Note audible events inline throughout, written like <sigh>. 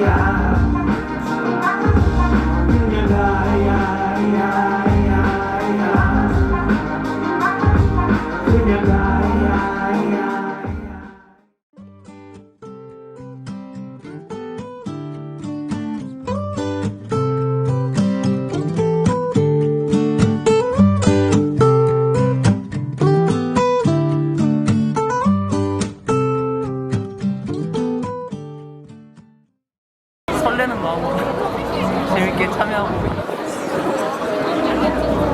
Yeah. 설레는 마음으로 <laughs> 재밌게 참여하고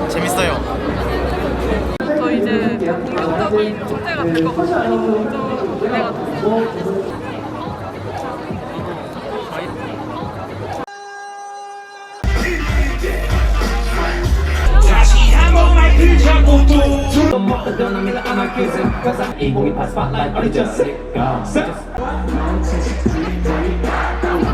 재밌어요. 저 이제 본격적인 축제가 될 것 같아요. 좀 기대가 됐어요. 다시 한번 마이크를 잡고 또 떠납니다 I'm a kissing Cause I'm equally past spotlight I'm just sick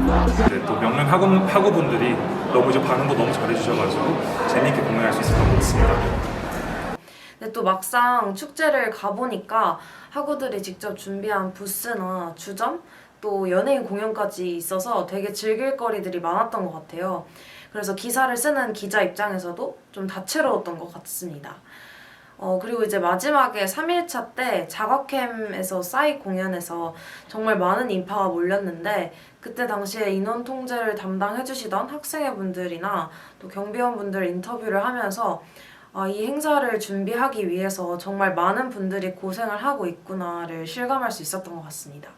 네, 또 명륜 학우, 학우분들이 너무 이제 반응도 너무 잘해주셔가지고 재미있게 공연할 수 있을 것 같습니다. 근데 또 막상 축제를 가보니까 학우들이 직접 준비한 부스나 주점 또 연예인 공연까지 있어서 되게 즐길 거리들이 많았던 것 같아요. 그래서 기사를 쓰는 기자 입장에서도 좀 다채로웠던 것 같습니다. 어, 그리고 이제 마지막에 3일차 때 자각캠에서 싸이 공연에서 정말 많은 인파가 몰렸는데 그때 당시에 인원 통제를 담당해주시던 학생회분들이나 또 경비원분들 인터뷰를 하면서 아, 이 행사를 준비하기 위해서 정말 많은 분들이 고생을 하고 있구나를 실감할 수 있었던 것 같습니다.